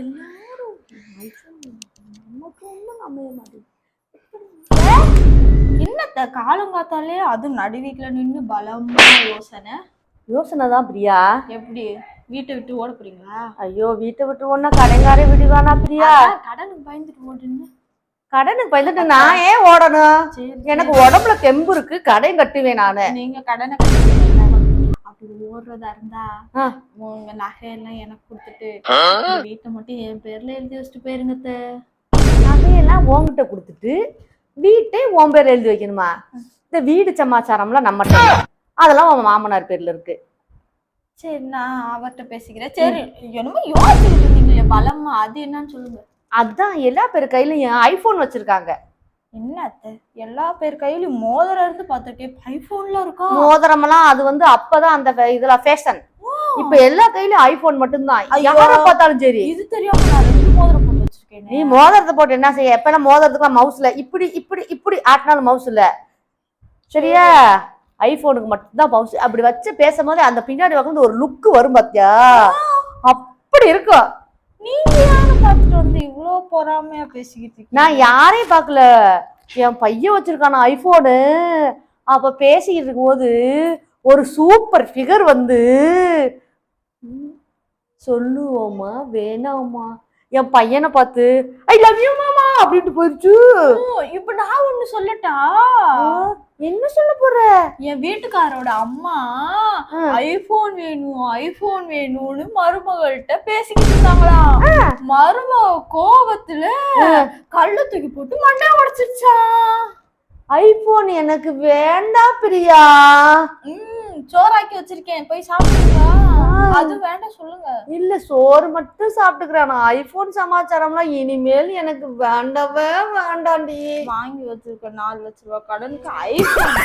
எல்லாரும் நமக்கு ஒன்றும் அமைய மாட்டேங்குது என்னத்த காலங்காத்தாலே அதுவும் நடுவீட்டுல நின்னு பலமா யோசனை. யோசனை தான் பிரியா. எப்படி? வீட்டை விட்டு ஓட போறீங்களா? ஐயோ வீட்டை விட்டு ஒன்னா கடைங்காரே விடுவானா பிரியா? கடனுக்கு பயந்துட்டு ஓடுன்னு. கடனுக்கு பயந்துட்டு நான் ஏன் ஓடணும்? எனக்கு உடம்புல தெம்பு இருக்கு கடையும் கட்டுவேன் நானு. நீங்க கடனை கட்டுவீங்க அப்படி ஓடுறதா இருந்தா. உங்க நகையெல்லாம் எனக்கு கொடுத்துட்டு வீட்டை மட்டும் என் பேர்ல எழுதி வச்சுட்டு போயிருங்க. நகையெல்லாம் உன்கிட்ட கொடுத்துட்டு வீட்டை உன் பேர் எழுதி வைக்கணுமா? இந்த வீடு சமாச்சாரம்லாம் நம்மகிட்ட இல்ல. அதெல்லாம் உன் மாமனார் பேர்ல இருக்கு. சரி நான் அவர்கிட்ட பேசிக்கிறேன். சரி என்னமோ யோசிச்சுட்டு இருந்தீங்களே பலமா அது என்னன்னு சொல்லுங்க. அதான் எல்லா பேர் கையிலயும் ஐபோன் வச்சிருக்காங்க. என்ன அத்தை? எல்லா பேர் கையிலயும் மோதிரம் இருந்து பார்த்துட்டே ஐபோன்ல இருக்கா? மோதிரமெல்லாம் அது வந்து அப்பதான் அந்த இதுல ஃபேஷன் இப்ப எல்லா கையிலயும் ஐபோன் மட்டும்தான். யாரை பார்த்தாலும் சரி. இது தெரியாம நான் ரெண்டு மோதிரம் போட்டு நீ வச்சிருக்கேன் மோதிரத்தை போட்டு என்ன செய்ய? எப்பெல்லாம் மோதிரத்துக்குலாம் மவுஸ்ல இப்படி இப்படி இப்படி ஆட்டினாலும் மவுஸ் இல்ல சரியா? ஐபோனுக்கு மட்டும்தான் மவுஸ் அப்படி வச்சு பேசும்போது அந்த பின்னாடி உட்காந்து ஒரு லுக் வரும் பாத்தியா? அப்படி இருக்கும். நீங்க யாரை பார்த்துட்டு வந்து பொறாமையா பேசிக்கிட்டு? நான் யாரையும் பார்க்கல. என் பையன் வச்சிருக்கான ஐபோனு அப்ப பேசிக்கிட்டு இருக்கும்போது ஒரு சூப்பர் ஃபிகர் வந்து சொல்லுவோமா வேணாமா என் பையனை பார்த்து ஐ லவ் யூ மாமா அப்படின்ட்டு போயிடுச்சு இப்ப நான் ஒண்ணு சொல்லட்டா? என்ன சொல்ல போற? என் வீட்டுக்காரோட அம்மா. ஐபோன் வேணும் ஐபோன் வேணும்னு மருமகள்கிட்ட பேசிக்கிட்டு இருந்தாங்களாம் மருமக கோபத்துல கல்ல தூக்கி போட்டு மண்டை உடைச்சிருச்சான் ஐபோன் எனக்கு வேண்டாம் பிரியா. ம் சோறாக்கி வச்சிருக்கேன். போய் சாப்பிடுங்களா அது வேண்டாம் சொல்லுங்க. இல்ல சோறு மட்டும் சாப்பிட்டுக்கிறேன். நான் ஐபோன் சமாச்சாரம்லாம் இனிமேல் எனக்கு வேண்டவே வேண்டாண்டி. வாங்கி வச்சிருக்க நாலு லட்ச ரூபாய் கடனுக்கு ஐபோன்.